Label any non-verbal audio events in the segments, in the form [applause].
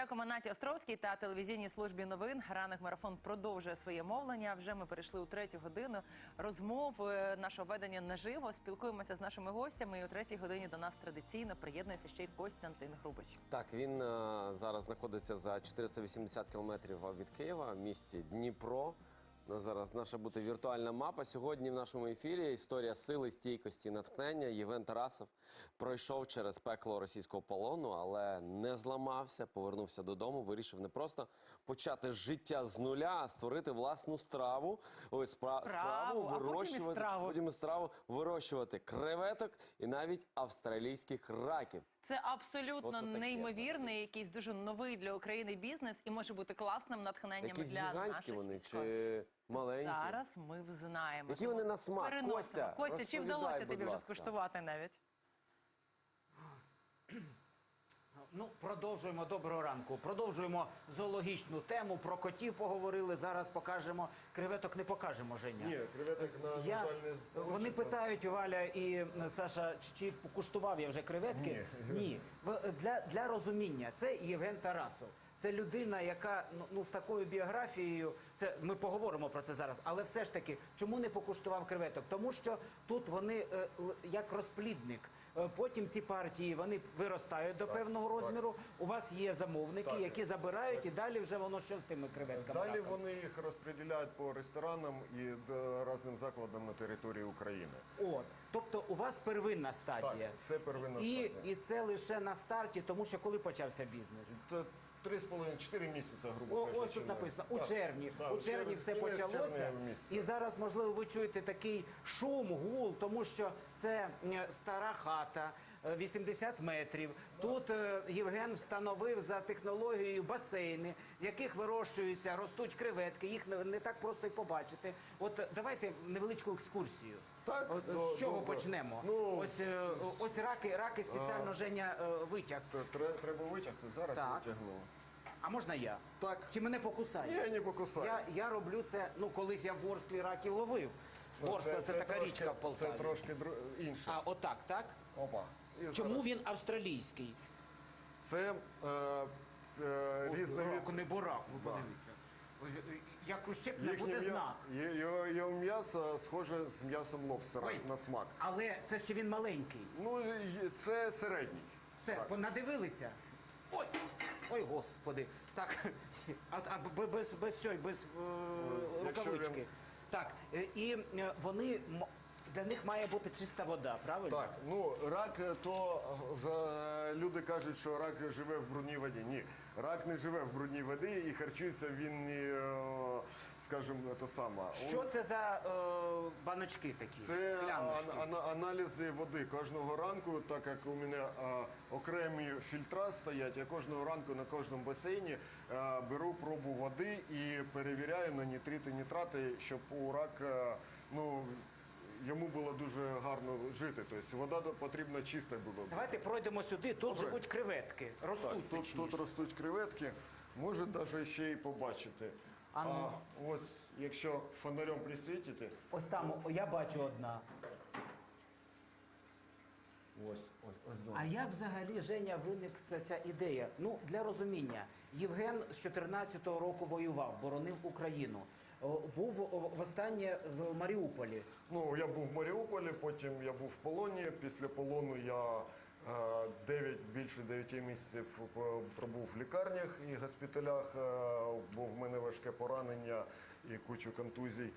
Дякуємо Наті Островській та телевізійній службі новин. Ранок марафон продовжує своє мовлення. Вже ми перейшли у третю годину розмов е, нашого ведення наживо. Спілкуємося з нашими гостями. І у третій годині до нас традиційно приєднується ще й Костянтин Грубич. Так, він е, зараз знаходиться за 480 кілометрів від Києва в місті Дніпро. Зараз наша буде віртуальна мапа. Сьогодні в нашому ефірі історія сили, стійкості, натхнення. Євген Тарасов пройшов через пекло російського полону, але не зламався, повернувся додому. Вирішив не просто почати життя з нуля, а створити власну страву. Ось спра- Справу, а потім і вирощувати страву. потім і страву вирощувати креветок і навіть австралійських раків. Це абсолютно Оце таке. неймовірний, якийсь дуже новий для України бізнес і може бути класним натхненням Якісь для наших вони військових. чи маленькі? Зараз ми взнаємо. Які вони на смак? переносимо. Костя, Костя, чи вдалося тобі вже скуштувати навіть? Ну, продовжуємо доброго ранку. Продовжуємо зоологічну тему. Про котів поговорили. Зараз покажемо. Креветок не покажемо, Женя. Ні, креветок на, Я, жаль, не вони получиться. питають Валя і е, Саша, чи, покуштував я вже креветки? Ні. В- Для, для розуміння, це Євген Тарасов. Це людина, яка ну, ну з такою біографією. Це ми поговоримо про це зараз. Але все ж таки, чому не покуштував креветок? Тому що тут вони е, як розплідник. Е, Потім ці партії вони виростають до певного розміру. У вас є замовники, Так. які забирають, і далі вже воно що з тими креветками? Далі раком? вони їх розподіляють по ресторанам і до різним закладам на території України. От, тобто у вас первинна стадія. Так, це первинна і, стадія. І це лише на старті, тому що коли почався бізнес? Це 3,5-4 місяці, грубо О, кажучи. ось тут написано у Так, червні. так, у червні все кінець почалося. місяця. І зараз, можливо, ви чуєте такий шум, гул, тому що це стара хата. Е, 80 метрів. Тут е, Євген встановив за технологією басейни, в яких вирощуються, ростуть креветки. Їх не, так просто й побачити. От давайте невеличку екскурсію. Так, От, до- з чого добре. почнемо? Ну, ось, е, ось раки, раки спеціально Женя е, витяг. Треба витягти. Зараз Так. витягну. А можна я? Так. Чи мене покусає? Я не покусаю. Я, я роблю це, ну колись я в Ворсклі раків ловив. Ну, Ворскла це, така трошки- річка в Полтаві. Це трошки інше. А отак, так? Опа. І Чому зараз- він австралійський? Це е, е, різновид... Бурак, не бурак, ви подивіться. Е, Як ущепне Їхнє буде м'я- знак. є- Його, його м'ясо схоже з м'ясом лобстера Ой. на смак. Але це ще він маленький. Ну, і- це середній. Це, Так. понадивилися? Ой, ой, господи. Так, а, а б- без, без цього, без е, Якщо рукавички. він- Так, е, і е, вони, м- для них має бути чиста вода, правильно? Так, ну рак е, то е, за люди кажуть, що рак живе в брудній воді. Ні, рак не живе в брудній воді і харчується він, е, скажімо, те саме. Що це за е, баночки такі? Це Скляночки? ан- ан- аналізи води кожного ранку, так як у мене е, окремі фільтра стоять, я кожного ранку на кожному басейні е, беру пробу води і перевіряю на нітрити, нітрати, щоб у рак йому було дуже гарно жити. Тобто вода потрібна чиста була. Давайте пройдемо сюди. Тут Добре. живуть креветки. Ростуть Так, тут, тут ростуть креветки, може навіть ще й побачити. А ну. ось, якщо фонарем присвітити, Ось там о, я бачу одна. Ось, ось, ось А як взагалі Женя виник ця, ця ідея? Ну для розуміння, Євген з 14-го року воював, боронив Україну. О, Був о, востаннє в Маріуполі. Ну, я був в Маріуполі, потім я був в полоні. Після полону я е, 9, більше 9 місяців е, пробув в лікарнях і госпіталях, е, бо в мене важке поранення і кучу контузій.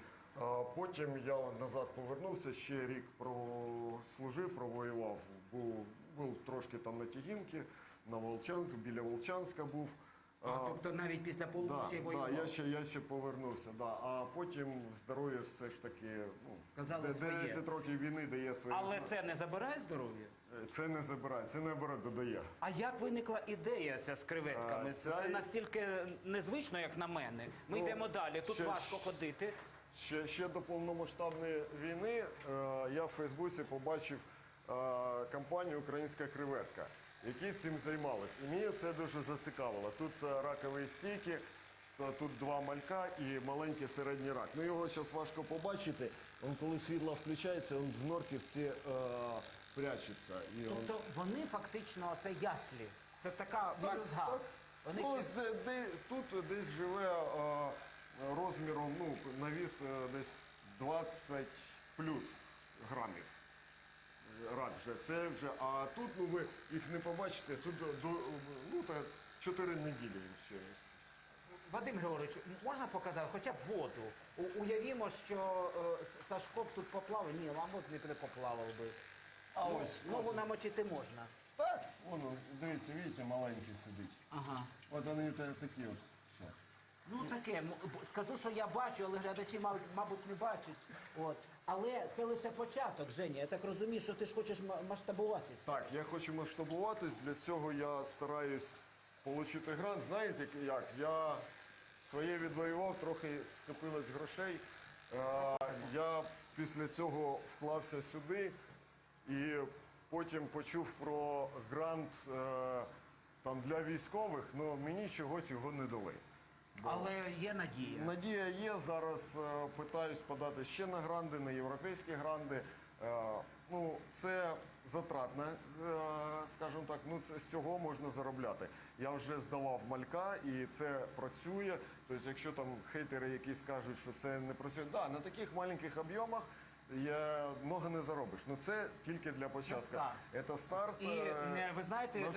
Потім я назад повернувся, ще рік прослужив, провоював. Був, був трошки там на Тігінки, на Волчанськ, біля Волчанська був. А, тобто навіть після полону Да, й да, я ще я ще повернувся. Да. А потім здоров'я все ж таки ну, Сказали де- своє. 10 років війни дає своє. Але зна- це не забирає здоров'я? це не забирає, це наоборот додає. А як виникла ідея ця з креветками? А, Це ця і- настільки незвично, як на мене. Ми Ну, йдемо далі. Тут ще- важко ходити. Ще, ще до повномасштабної війни е, я в Фейсбуці побачив е, кампанію Українська креветка. Які цим займалися. І мені це дуже зацікавило. Тут е, ракові стійки, тут два малька і маленький середній рак. Ну його зараз важко побачити. Он, коли світло включається, він в норківці е, прячеться. І он- Тобто вони фактично це яслі. Це така так. Вони Ну, ще- де- де- тут десь живе е, розміром, ну, навіс е, десь 20 плюс грамів. Рак вже. Це вже, а тут ну, ви їх не побачите, тут до, ну, та 4 неділі ще. Вадим Григорович, можна показати хоча б воду? У- уявімо, що е, Сашко б тут поплавав. Ні, мабуть, не поплавав би. А Ну, ось, Ногу ось. намочити можна. Так, воно, дивіться, бачите, маленький сидить. Ага. От вони такі от. Ну таке, скажу, що я бачу, але глядачі, мабуть, не бачать. От. Але це лише початок, Женя. Я так розумію, що ти ж хочеш ма- масштабуватись. Так, я хочу масштабуватись, для цього я стараюсь отримати грант. Знаєте як? Я своє відвоював, трохи скопилось грошей. Е, Я після цього вклався сюди і потім почув про грант е, там, для військових, але мені чогось його не дали. Але є надія. Надія є. Зараз е, питаюсь подати ще на гранди, на європейські гранди. Е, ну, це затратне, е, скажімо так. Ну, це, з цього можна заробляти. Я вже здавав малька і це працює. Тобто, якщо там хейтери якісь кажуть, що це не працює, да, на таких маленьких об'ємах. Я много не заробиш. Ну це тільки для початку. Це старт. І е, е, ви знаєте, е,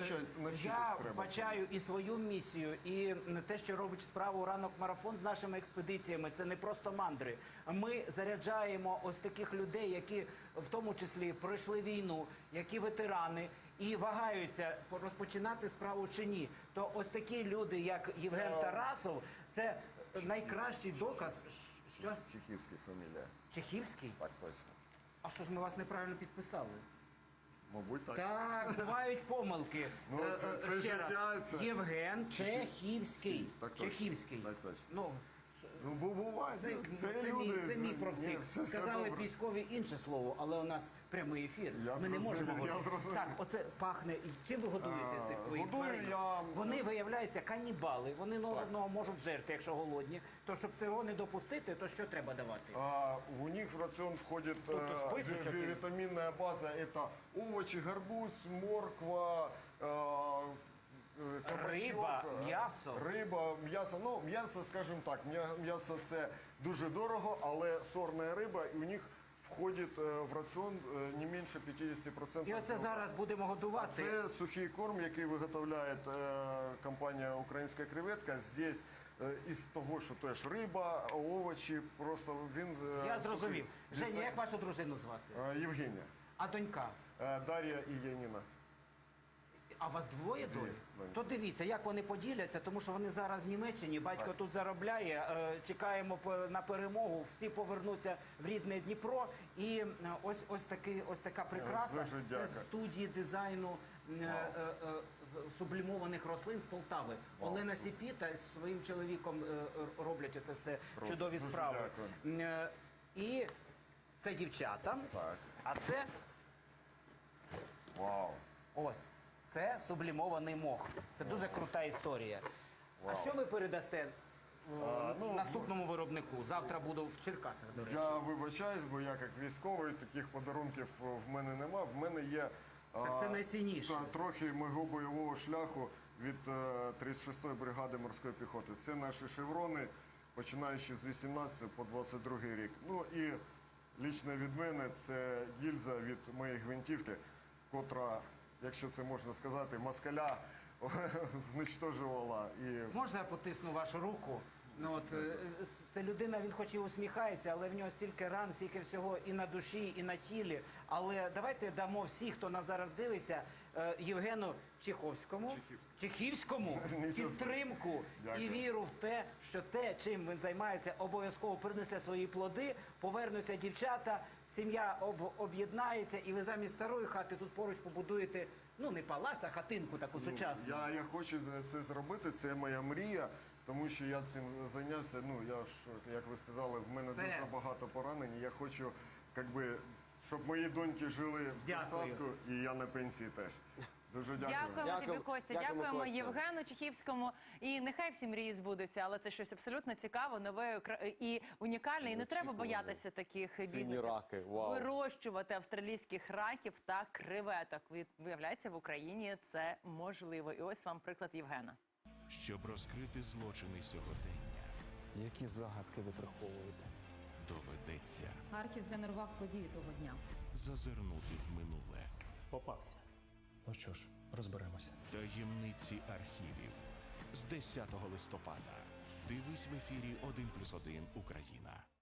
я треба. вбачаю і свою місію, і те, що робить справу ранок марафон з нашими експедиціями. Це не просто мандри. Ми заряджаємо ось таких людей, які в тому числі пройшли війну, які ветерани. І вагаються розпочинати справу чи ні. То ось такі люди, як Євген Тарасов, це найкращий доказ. Що Чехівський фамілія. Чехівський? Так точно. А що ж ми вас неправильно підписали? Мабуть, так. Так, бувають помилки. [laughs] Ну, Е, це- е, це ще раз. життя, це- Євген Чехівський. Так точно, Чехівський. так точно. Ну, Ну, бу- буває. це, Це, це, люди. мій, це мій Ні, профтик. все- все Сказали добре. військові інше слово, але у нас прямий ефір. Я Ми не зрозумів, можемо я говорити. зрозумів. Так, оце пахне. І Чим ви годуєте Е, цих твоїх годую тварин? я- Вони виявляються канібали. Вони ну, одного можуть жерти, якщо голодні. То щоб цього не допустити, то що треба давати? А, у них в рацион входит Тобто э, списочок ви- і- витаминная база. Это овощи, горбуз, морква, э, кабачок, Риба, э, м'ясо. Риба, м'ясо. Ну, м'ясо, скажімо так, м'я- м'ясо це дуже дорого, але сорна риба, і у них входить е, в раціон е, не менше 50%. І оце зараз будемо годувати. Це сухий корм, який виготовляє е, компанія Українська креветка. Здесь е, із того, що теж риба, овочі, просто він е, Я зрозумів. сухий. Женя, як вашу дружину звати? Е, Євгенія, А донька? е, Дар'я і Яніна. А вас двоє доль? двоє. То дивіться, як вони поділяться, тому що вони зараз в Німеччині. Батько тут заробляє. е, Чекаємо на перемогу. Всі повернуться в рідне Дніпро. І е, ось ось таки, ось така прикраса. Дуже Це з студії дизайну е, е, е, з- сублімованих рослин з Полтави. Олена Сіпіта з своїм чоловіком е, е, роблять це все чудові Дуже справи. Е, І це дівчата. Так. А це Вау. Ось. Це сублімований мох. Це дуже крута історія. А що ви передасте е, А, ну, наступному виробнику? Завтра буду в Черкасах, до речі. Я вибачаюсь, бо я як військовий, таких подарунків в мене нема. В мене є Так це найцінніше. та, трохи мого бойового шляху від е, 36-ї бригади морської піхоти. Це наші шеврони, починаючи з 18 по 22 рік. Ну і лічно від мене це гільза від моєї гвинтівки, котра, якщо це можна сказати, москаля [laughs] знищожувала. І Можна я потисну вашу руку? Ну, от, е, це людина, він хоч і усміхається, але в нього стільки ран, стільки всього і на душі, і на тілі. Але давайте дамо всі, хто нас зараз дивиться, е, Євгену Чеховському, Чехівському [laughs] підтримку і Дякую. віру в те, що те, чим він займається, обов'язково принесе свої плоди, повернуться дівчата, сім'я об, об'єднається, і ви замість старої хати тут поруч побудуєте, ну не палац, а хатинку таку сучасну. Я, я хочу це зробити, це моя мрія, тому що я цим зайнявся. Ну я ж, як ви сказали, в мене Все. дуже багато поранень. і Я хочу, як би, щоб мої доньки жили в Дякую. достатку, і я на пенсії теж. Дуже дякую. Дякуємо тобі. Костя. Дякуємо, Дякуємо Костя. Євгену Чехівському. І нехай всі мрії збудуться, але це щось абсолютно цікаве, нове кра- і унікальне. І не треба Неочікуване. боятися таких бізнесів. раки, вау. Вирощувати австралійських раків та креветок. Ви- Виявляється, в Україні це можливо. І ось вам приклад Євгена. Щоб розкрити злочини сьогодення, Які загадки ви приховуєте? Доведеться Архі згенерував події того дня. зазирнути в минуле Попався. Ну що ж, розберемося. таємниці архівів з 10 листопада. Дивись в ефірі 1+,1 Україна.